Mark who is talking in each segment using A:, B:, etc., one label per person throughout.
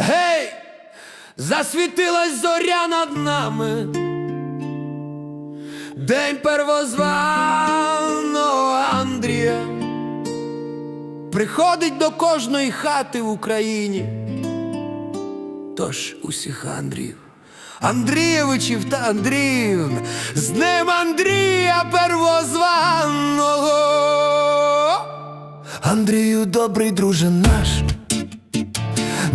A: Гей, засвітилась зоря над нами. День первозваного Андрія приходить до кожної хати в Україні. Тож усіх Андріїв, Андрійовичів та Андріївн, з ним Андрія первозваного. Андрію, добрий друже наш,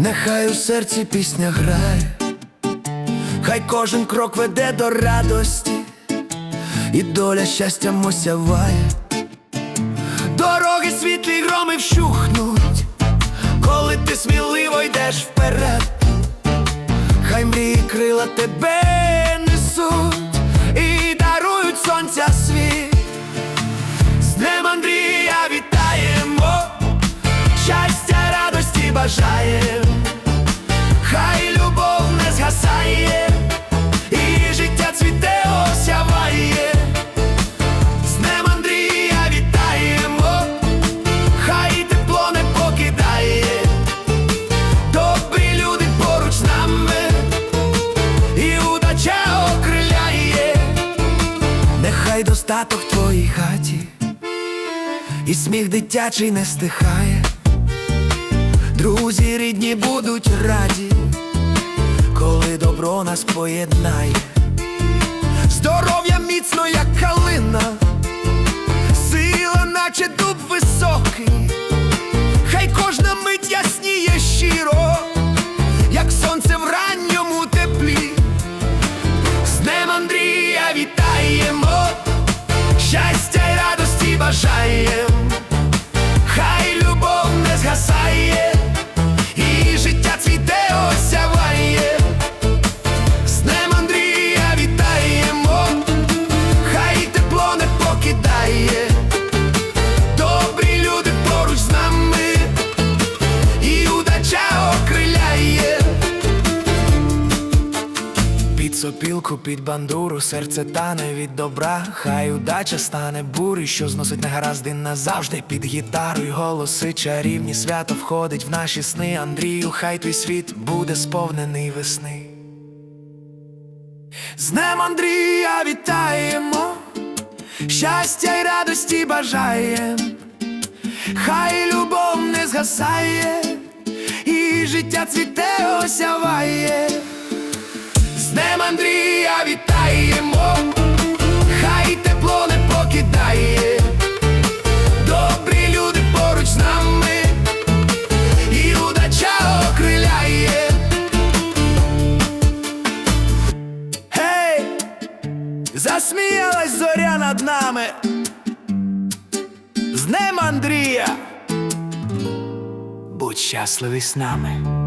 A: нехай у серці пісня грає, хай кожен крок веде до радості, і доля щастям осяває. Дороги світлі громи вщухнуть, коли ти сміливо йдеш вперед, хай мрії крила тебе нехай достаток твоїй хаті, і сміх дитячий не стихає. Друзі рідні будуть раді, коли добро нас поєднає. Здоров'я міцно, як калина, сила, наче дуб високий, Під сопілку, під бандуру, серце тане від добра, хай удача стане бурі, що зносить негаразди назавжди під гітару й голоси чарівні свято входить в наші сни. Андрію, хай твій світ буде сповнений весни. З Днем Андрія вітаємо, щастя й радості бажаєм, хай любов не згасає, і життя цвіте осяває. З Днем Андрія вітаємо, хай тепло не покидає, добрі люди поруч нами, і удача окриляє. Гей, засміялась зоря над нами. З Днем Андрія, будь щасливий з нами.